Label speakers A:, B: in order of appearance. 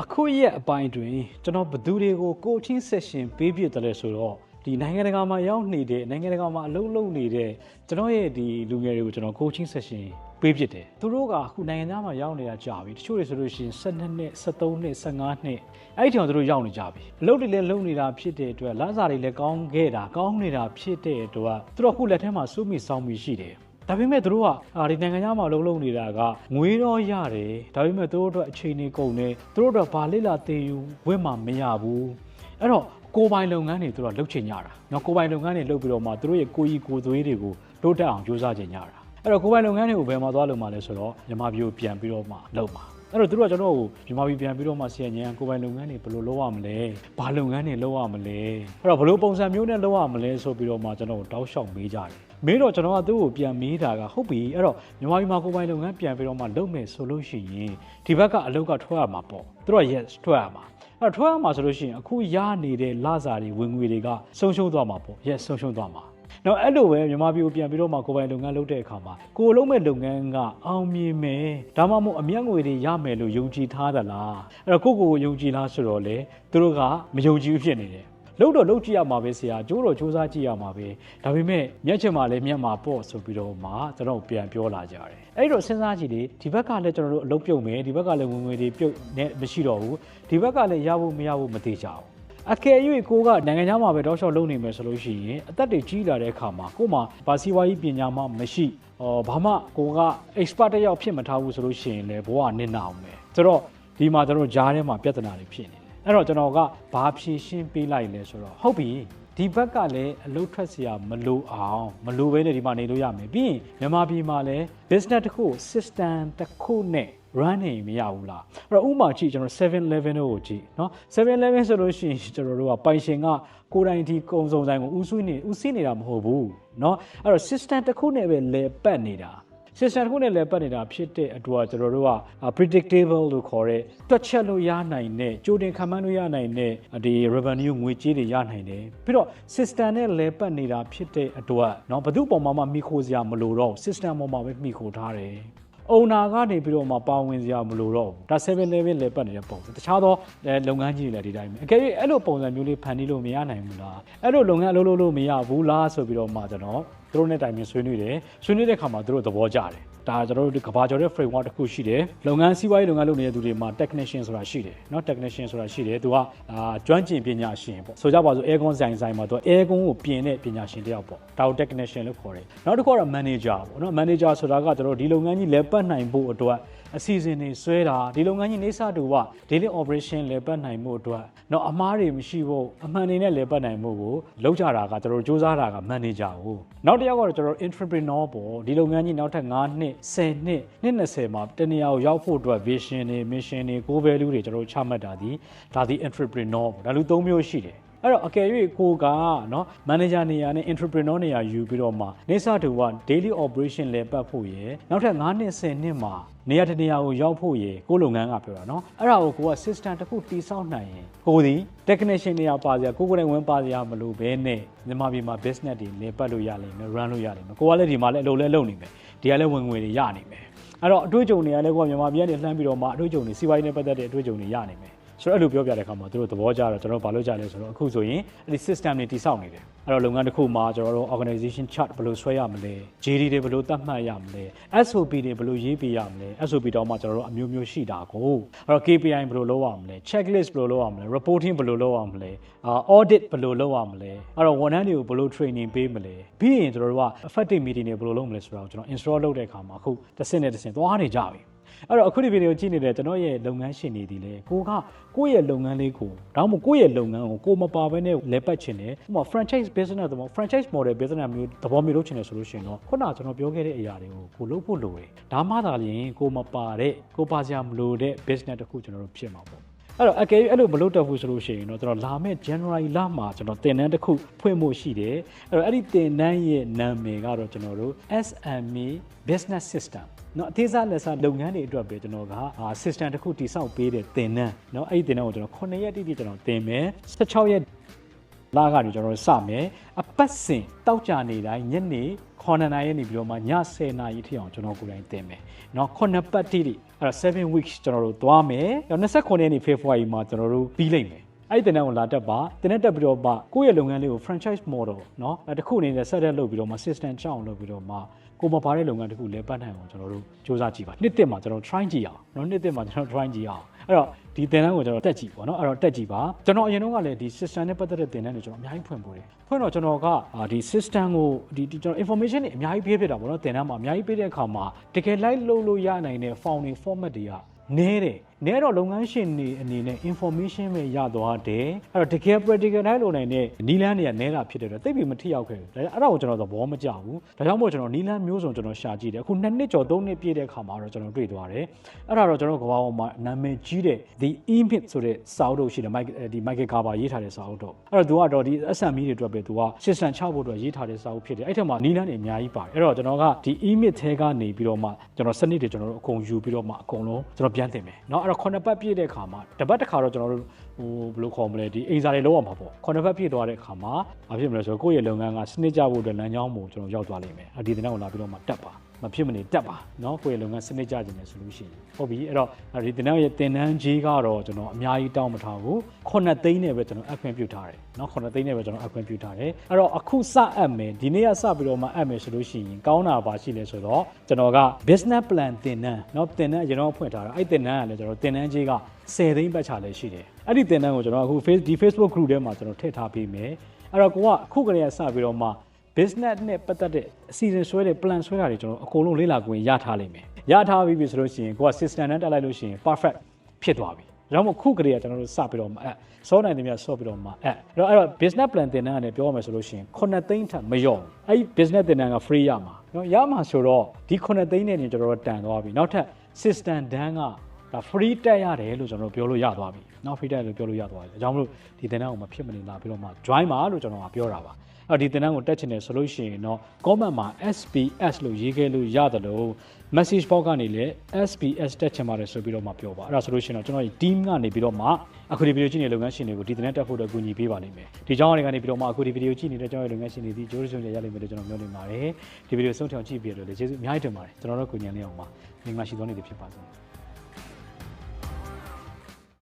A: အခုရက်အပိုင်းတွင်ကျွန်တော်ဘသူတွေကို coaching session ပေးပြတယ်လဲဆိုတော့ဒီနိုင်ငံတကာမှာရောက်နေတဲ့နိုင်ငံတကာမှာအလုပ်လုပ်နေတဲ့ကျွန်တော်ရဲ့ဒီလူငယ်တွေကိုကျွန်တော် coaching session ပေးဖြစ်တယ်သူတို့ကအခုနိုင်ငံသားမှာရောက်နေတာကြာပြီတချို့တွေဆိုလို့ရှိရင်12နှစ်13နှစ်15နှစ်အဲ့ဒီတောင်သူတို့ရောက်နေကြပြီအလုပ်တွေလည်းလုပ်နေတာဖြစ်တဲ့အတွက်လမ်းစာတွေလည်းကောင်းခဲ့တာကောင်းနေတာဖြစ်တဲ့အတွက်သူတို့အခုလက်ထဲမှာစိုးမိစောင်းမိရှိတယ် ဒါပေမဲ့သူတို့ကအာဒီနိုင်ငံသားမှာလုံးလုံးနေတာကငွေတော့ရတယ်ဒါပေမဲ့သူတို့အတွက်အချိန်ကြီးကုန်တယ်သူတို့အတွက်ဘာလိလာသေးယူဝင့်မှာမရဘူးအဲ့တော့ကိုယ်ပိုင်လုပ်ငန်းတွေသူတို့ကလုပ်ချင်ကြတာเนาะကိုယ်ပိုင်လုပ်ငန်းတွေလုပ်ပြီးတော့မှသူတို့ရဲ့ကိုယ်ကြီးကိုယ်သွေးတွေကိုတိုးတက်အောင်ကြိုးစားချင်ကြတာအဲ့တော့ကိုယ်ပိုင်လုပ်ငန်းတွေကိုဘယ်မှာသွားလုပ်မှာလဲဆိုတော့မြန်မာပြည်ကိုပြန်ပြီးတော့မှလုပ်မှာအဲ့တော့သူတို့ကကျွန်တော်ကိုမြန်မာပြည်ပြန်ပြီးတော့မှဆီယညံကိုယ်ပိုင်လုပ်ငန်းတွေဘယ်လိုလုပ်ရမလဲဘာလုပ်ငန်းတွေလုပ်ရမလဲအဲ့တော့ဘယ်လိုပုံစံမျိုးနဲ့လုပ်ရမလဲဆိုပြီးတော့မှကျွန်တော်ကိုတောက်လျှောက်မေးကြတယ် မေးတော့ကျွန်တော်ကသူ့ကိုပြန်မေးတာကဟုတ်ပြီအဲ့တော့မြန်မာပြည်မှာကိုယ်ပိုင်လုပ်ငန်းပြန်ပြီးတော့မှလုပ်မယ်ဆိုလို့ရှိရင်ဒီဘက်ကအလုပ်ကထွက်ရမှာပေါ့သူတို့က yes ထွက်ရမှာအဲ့တော့ထွက်ရမှာဆိုလို့ရှိရင်အခုရနေတဲ့လစာတွေဝင်ငွေတွေကဆုံးရှုံးသွားမှာပေါ့ yes ဆုံးရှုံးသွားမှာနော်အဲ့လိုပဲမြန်မာပြည်ကိုပြန်ပြီးတော့မှကိုယ်ပိုင်လုပ်ငန်းလုပ်တဲ့အခါမှာကိုယ်လုံးမဲ့လုပ်ငန်းကအောင်မြင်မယ်ဒါမှမဟုတ်အမျက်ငွေတွေရမယ်လို့ယုံကြည်ထားသလားအဲ့တော့ကိုယ့်ကိုယ်ကိုယုံကြည်လားဆိုတော့လေသူတို့ကမယုံကြည်ဘူးဖြစ်နေတယ် လို့တော့လုပ်ကြည့်ရမှာပဲဆရာကျိုးတော့စူးစမ်းကြည့်ရမှာပဲဒါပေမဲ့မျက်ချက်မှာလည်းမျက်မှာပေါ့ဆိုပြီးတော့မှကျွန်တော်ပြန်ပြောလာကြတယ်အဲ့တော့စဉ်းစားကြည့်လေဒီဘက်ကလည်းကျွန်တော်တို့အလုပ်ပြုတ်မယ်ဒီဘက်ကလည်းဝင်ငွေတွေပြုတ်နေမရှိတော့ဘူးဒီဘက်ကလည်းရဖို့မရဖို့မသေးကြဘူးအကယ်၍ကိုကနိုင်ငံခြားမှာပဲတောက်လျှောက်လုပ်နေမယ်ဆိုလို့ရှိရင်အသက်တွေကြီးလာတဲ့အခါမှာကို့မှာဘာစီဝါကြီးပညာမှမရှိဟောဘာမှကိုက expert တစ်ယောက်ဖြစ်မထားဘူးဆိုလို့ရှိရင်လည်းဘဝနစ်နာအောင်ပဲဆိုတော့ဒီမှာကျွန်တော်တို့ဂျားထဲမှာပြဿနာတွေဖြစ်နေတယ် အဲ့တော့ကျွန်တော်ကဘာဖြေရှင်းပေးလိုက်လဲဆိုတော့ဟုတ်ပြီဒီဘက်ကလည်းအလုပ်ထွက်เสียမလိုအောင်မလိုဘဲနဲ့ဒီမှာနေလို့ရမယ်ပြီးရင်မြန်မာပြည်မှာလည်း business တစ်ခု system တစ်ခုနဲ့ run နေမရဘူးလားအဲ့တော့ဥမာကြည့်ကျွန်တော်711တို့ကိုကြည့်เนาะ711ဆိုလို့ရှိရင်ကျွန်တော်တို့ကပိုင်ရှင်ကကိုယ်တိုင်ဒီကုံစုံဆိုင်ကိုဥဆွေးနေဥစည်းနေတာမဟုတ်ဘူးเนาะအဲ့တော့ system တစ်ခုနဲ့ပဲလဲပတ်နေတာ system တစ်ခုနဲ့လည်းပတ်နေတာဖြစ်တဲ့အတွက်ကျွန်တော်တို့က predictable လို့ခေါ်တဲ့တွက်ချက်လို့ရနိုင်တဲ့ကြိုတင်ခန့်မှန်းလို့ရနိုင်တဲ့ဒီ revenue ငွေကြေးတွေရနိုင်တယ်ပြီးတော့ system နဲ့လည်းပတ်နေတာဖြစ်တဲ့အတွက်เนาะဘယ်သူ့ပုံမှာမှမိခိုးစရာမလိုတော့ system ပေါ်မှာပဲမိခိုးထားတယ်အုံနာကနေပြီးတော့မှပါဝင်စရာမလိုတော့ဘူးဒါ7 level လည်းပတ်နေတဲ့ပုံစံတခြားသောလုပ်ငန်းကြီးတွေလည်းဒီတိုင်းပဲအကယ်၍အဲ့လိုပုံစံမျိုးလေးဖန်တီးလို့မရနိုင်ဘူးလားအဲ့လိုလုပ်ငန်းအလုပ်လုပ်လို့မရဘူးလားဆိုပြီးတော့မှကျွန်တော် သူတို့နဲ့တိုင်ပင်ဆွေးနွေးတယ်ဆွေးနွေးတဲ့ခါမှာသူတို့သဘောကျတယ်ဒါကျွန်တော်တို့ကဘာကျော်တဲ့ framework တစ်ခုရှိတယ်လုပ်ငန်းစီးပွားရေးလုပ်ငန်းလုပ်နေတဲ့သူတွေမှာ technician ဆိုတာရှိတယ်เนาะ technician ဆိုတာရှိတယ်သူကအာကျွမ်းကျင်ပညာရှင်ပေါ့ဆိုကြပါစို့ aircon ဆိုင်ဆိုင်မှာသူ aircon ကိုပြင်တဲ့ပညာရှင်တယောက်ပေါ့ဒါကို technician လို့ခေါ်တယ်နောက်တစ်ခုကတော့ manager ပေါ့เนาะ manager ဆိုတာကကျွန်တော်ဒီလုပ်ငန်းကြီးလဲပတ်နိုင်ဖို့အတွက် အစီအစဉ်တွေဆွဲတာဒီလုပ်ငန်းကြီးနေစတူက daily operation လဲပတ်နိုင်မှုအတွက်တော့အမားတွေမရှိဖို့အမှန်တွေနဲ့လဲပတ်နိုင်မှုကိုလောက်ကြတာကကျွန်တော်စူးစမ်းတာက manager ကိုနောက်တစ်ယောက်ကတော့ကျွန်တော် entrepreneur ပေါ့ဒီလုပ်ငန်းကြီးနောက်ထပ်9နှစ်10နှစ်နှစ်20မှာတနေရာကိုရောက်ဖို့အတွက် vision တွေ mission တွေ core value တွေကျွန်တော်ချမှတ်တာဒီဒါဒီ entrepreneur ပေါ့ဒါလူ၃မျိုးရှိတယ် အဲ့တော့အကယ်၍ကိုကเนาะ manager နေရာနဲ့ entrepreneur နေရာယူပြီးတော့မှနေစတူက daily operation လဲပတ်ဖို့ရယ်နောက်ထပ်9နှစ်10နှစ်မှာနေရာတနေရာကိုရောက်ဖို့ရယ်ကိုလုပ်ငန်းကပြောတာเนาะအဲ့ဒါကိုကိုက system တစ်ခုတည်ဆောက်နိုင်ရင်ကိုဒီ technician နေရာပါစရာကိုကိုယ်တိုင်ဝင်ပါစရာမလိုဘဲနဲ့မြန်မာပြည်မှာ business တွေလဲပတ်လို့ရလိမ့်မယ် run လို့ရလိမ့်မယ်ကိုကလည်းဒီမှာလည်းအလုပ်လဲလုပ်နေမယ်ဒီကလည်းဝင်ငွေတွေရနေမယ်အဲ့တော့အတွေ့အကြုံတွေကလည်းကိုကမြန်မာပြည်ကနေလှမ်းပြီးတော့မှအတွေ့အကြုံတွေစီးပွားရေးနဲ့ပတ်သက်တဲ့အတွေ့အကြုံတွေရနေမယ် ဆိုတော့အဲ့လိုပြောပြတဲ့အခါမှာသူတို့သဘောကျတော့ကျွန်တော်ဘာလုပ်ကြလဲဆိုတော့အခုဆိုရင်အဲ့ဒီ system တွေတည်ဆောက်နေတယ်အဲ့တော့လုပ်ငန်းတစ်ခုမှာကျွန်တော်တို့ organization chart ဘယ်လိုဆွဲရမလဲ JD တွေဘယ်လိုသတ်မှတ်ရမလဲ SOP တွေဘယ်လိုရေးပြရမလဲ SOP တော့မှကျွန်တော်တို့အမျိုးမျိုးရှိတာကိုအဲ့တော့ KPI ဘယ်လိုလုပ်ရမလဲ checklist ဘယ်လိုလုပ်ရမလဲ reporting ဘယ်လိုလုပ်ရမလဲ audit ဘယ်လိုလုပ်ရမလဲအဲ့တော့ဝန်ထမ်းတွေကိုဘယ်လို training ပေးမလဲပြီးရင်ကျွန်တော်တို့က effective meeting တွေဘယ်လိုလုပ်မလဲဆိုတော့ကျွန်တော် install လုပ်တဲ့အခါမှာအခုတစ်စင်းနဲ့တစ်စင်းသွားနေကြပြီ အဲ့တော့အခုဒီဗီဒီယိုကြည့်နေတဲ့ကျွန်တော်ရဲ့လုပ်ငန်းရှင်တွေဒီလေကိုကကိုယ့်ရဲ့လုပ်ငန်းလေးကိုဒါမှမဟုတ်ကိုယ့်ရဲ့လုပ်ငန်းကိုကိုမပါဘဲနဲ့လဲပတ်ချင်တယ်ဥပမာ franchise business တော့ franchise model business မျိုးသဘောမျိုးလုပ်ချင်တယ်ဆိုလို့ရှိရင်တော့ခုနကကျွန်တော်ပြောခဲ့တဲ့အရာတွေကိုကိုလုပ်ဖို့လိုတယ်ဒါမှသာလျှင်ကိုမပါတဲ့ကိုပါစရာမလိုတဲ့ business တစ်ခုကျွန်တော်တို့ဖြစ်မှာပေါ့အဲ့တော့အကယ်၍အဲ့လိုမလုပ်တော့ဘူးဆိုလို့ရှိရင်တော့ကျွန်တော်လာမယ့် January လမှာကျွန်တော်တင်တန်းတစ်ခုဖွင့်ဖို့ရှိတယ်အဲ့တော့အဲ့ဒီတင်တန်းရဲ့နာမည်ကတော့ကျွန်တော်တို့ SME Business System เนาะအသေးစားလက်စားလုပ်ငန်းတွေအတွက်ပဲကျွန်တော်က system တစ်ခုတိစောက်ပေးတဲ့သင်တန်းเนาะအဲ့ဒီသင်တန်းကိုကျွန်တော်9ရက်တိတိကျွန်တော်သင်မယ်16ရက်လာကနေကျွန်တော်စမယ်အပတ်စဉ်တောက်ကြနေတိုင်းညနေ9နာရီနေပြီးတော့မှည10နာရီထိအောင်ကျွန်တော်ကိုယ်တိုင်သင်မယ်เนาะ9ပတ်တိတိ အဲ့တော့7 weeks ကျွန်တော်တို့သွားမယ်29ရက်နေ့ February မှာကျွန်တော်တို့ပြီးလိမ့်မယ်အဲ့ဒီတင်တန်းကိုလာတက်ပါတင်တန်းတက်ပြီးတော့မှကိုယ့်ရဲ့လုပ်ငန်းလေးကို franchise model เนาะအဲတစ်ခုအနေနဲ့ set up လုပ်ပြီးတော့မှ system ချအောင်လုပ်ပြီးတော့မှ ကိုမပါတဲ့လုပ်ငန်းတစ်ခုလည်းပတ်နိုင်အောင်ကျွန်တော်တို့စူးစမ်းကြည့်ပါနှစ်တစ်မှာကျွန်တော် try ကြည့်အောင်เนาะနှစ်တစ်မှာကျွန်တော် try ကြည့်အောင်အဲ့တော့ဒီသင်တန်းကိုကျွန်တော်တက်ကြည့်ပေါ့နော်အဲ့တော့တက်ကြည့်ပါကျွန်တော်အရင်တော့ကလည်းဒီ system နဲ့ပတ်သက်တဲ့သင်တန်းတွေကျွန်တော်အများကြီးဖွင့်ပို့တယ်ဖွင့်တော့ကျွန်တော်ကအာဒီ system ကိုဒီဒီကျွန်တော် information တွေအများကြီးပေးဖြစ်တာပေါ့နော်သင်တန်းမှာအများကြီးပေးတဲ့အခါမှာတကယ် live လုပ်လို့ရနိုင်တဲ့ founding format တွေကနဲတယ် နဲတော့လုပ်ငန်းရှင်တွေအနေနဲ့ information ပဲရသွားတယ်အဲ့တော့တကယ် practical တိုင်းလုပ်နိုင်တဲ့နီလန်းတွေကနဲတာဖြစ်တယ်တော့သိပြီမထိရောက်ခဲ့ဘူးဒါအဲ့ဒါကိုကျွန်တော်သဘောမကျဘူးဒါကြောင့်မို့ကျွန်တော်နီလန်းမျိုးစုံကျွန်တော်ရှာကြည့်တယ်အခုနှစ်နှစ်ကျော်သုံးနှစ်ပြည့်တဲ့အခါမှာတော့ကျွန်တော်တွေ့သွားတယ်အဲ့ဒါတော့ကျွန်တော်ကဘာပေါ်မှာနာမည်ကြီးတဲ့ the emit ဆိုတဲ့စာအုပ်တို့ရှိတယ် Mike ဒီ Michael Garber ရေးထားတဲ့စာအုပ်တော့အဲ့တော့သူကတော့ဒီ SME တွေအတွက်ပဲသူက system ချဖို့အတွက်ရေးထားတဲ့စာအုပ်ဖြစ်တယ်အဲ့ထက်မှာနီလန်းတွေအများကြီးပါတယ်အဲ့တော့ကျွန်တော်ကဒီ emit ထဲကနေပြီးတော့မှကျွန်တော်စနစ်တွေကျွန်တော်တို့အကုန်ယူပြီးတော့မှအကုန်လုံးကျွန်တော်ပြန်တင်မယ်เนาะအဲ့ တော့ခုနှစ်ပတ်ပြည့်တဲ့အခါမှာတစ်ပတ်တစ်ခါတော့ကျွန်တော်တို့ဟိုဘယ်လိုခေါ်မလဲဒီအိမ်စာတွေလောက်အောင်ပါပေါ့ခုနှစ်ပတ်ပြည့်သွားတဲ့အခါမှာဘာဖြစ်မလဲဆိုတော့ကိုယ့်ရဲ့လုပ်ငန်းကစနစ်ကျဖို့အတွက်လမ်းကြောင်းကိုကျွန်တော်ရောက်သွားလိမ့်မယ်အဲ့ဒီတဲ့နောက်ကိုလာပြီးတော့မှတက်ပါ မဖြစ်မနေတက်ပါเนาะကိုယ့်ရဲ့လုပ်ငန်းစနစ်ကျခြင်းနဲ့ဆိုလို့ရှိရင်ဟုတ်ပြီအဲ့တော့ဒီတင်နန်းရဲ့တင်နန်းကြီးကတော့ကျွန်တော်အများကြီးတောင်းမထားဘူးခုနှစ်သိန်းနဲ့ပဲကျွန်တော်အခွင့်ပြုထားတယ်เนาะခုနှစ်သိန်းနဲ့ပဲကျွန်တော်အခွင့်ပြုထားတယ်အဲ့တော့အခုစအပ်မယ်ဒီနေ့ကစပြီးတော့မှအပ်မယ်ဆိုလို့ရှိရင်ကောင်းတာပါရှိလဲဆိုတော့ကျွန်တော်က business plan တင်နန်းเนาะတင်နန်းအရင်တော့ဖွင့်ထားတာအဲ့တင်နန်းကလည်းကျွန်တော်တင်နန်းကြီးက10သိန်းပတ်ချလည်းရှိတယ်အဲ့ဒီတင်နန်းကိုကျွန်တော်အခု face ဒီ Facebook group ထဲမှာကျွန်တော်ထည့်ထားပေးမယ်အဲ့တော့ကိုကအခုကလေးကစပြီးတော့မှ business နဲ့ပတ်သက်တဲ့အစီအစဉ်ဆွဲတဲ့ plan ဆွဲတာတွေကျွန်တော်အကုန်လုံးလေ့လာခွင့်ရထားလိမ့်မယ်ရထားပြီပြီဆိုလို့ရှိရင်ကိုက system နဲ့တက်လိုက်လို့ရှိရင် perfect ဖြစ်သွားပြီဒါကြောင့်မို့ခုကလေးကကျွန်တော်တို့စပြီးတော့မှအဲစောနိုင်တယ်များဆော့ပြီးတော့မှအဲအဲ့တော့အဲ့တော့ business plan တင်တဲ့အနေနဲ့ပြောရမယ်ဆိုလို့ရှိရင်9သိန်းထက်မလျော့ဘူးအဲ့ဒီ business တင်တဲ့က free ရမှာနော်ရမှာဆိုတော့ဒီ9သိန်းနဲ့နေကျွန်တော်တို့တန်သွားပြီနောက်ထပ် system တန်းကဒါ free တက်ရတယ်လို့ကျွန်တော်ပြောလို့ရသွားပြီ နော် free dive လို့ပြောလို့ရသွားတယ်အကြောင်းမလို့ဒီသင်တန်းကိုမဖြစ်မနေလာပြီးတော့မှ join ပါလို့ကျွန်တော်ကပြောတာပါအဲ့ဒီသင်တန်းကိုတက်ချင်တယ်ဆိုလို့ရှိရင်တော့ comment မှာ SPS လို့ရေးခဲ့လို့ရတယ်လို့ message box ကနေလည်း SPS တက်ချင်ပါတယ်ဆိုပြီးတော့မှပြောပါအဲ့ဒါဆိုလို့ရှိရင်တော့ကျွန်တော်ဒီ team ကနေပြီးတော့မှအခုဒီဗီဒီယိုကြည့်နေတဲ့လုပ်ငန်းရှင်တွေကိုဒီသင်တန်းတက်ဖို့အတွက်ကူညီပေးပါလိမ့်မယ်ဒီကြောင်းတွေကနေပြီးတော့မှအခုဒီဗီဒီယိုကြည့်နေတဲ့ကြောင်းတွေလုပ်ငန်းရှင်တွေဒီဂျိုးရုံရရလိမ့်မယ်လို့ကျွန်တော်မျှော်လင့်ပါတယ်ဒီဗီဒီယိုဆုံးထောင်ကြည့်ပြီးတော့လည်းကျေးဇူးအများကြီးတင်ပါတယ်ကျွန်တော်တို့ကူညီနေအောင်ပါမင်္ဂလာရှိသောနေ့တွေဖြစ်ပါစေ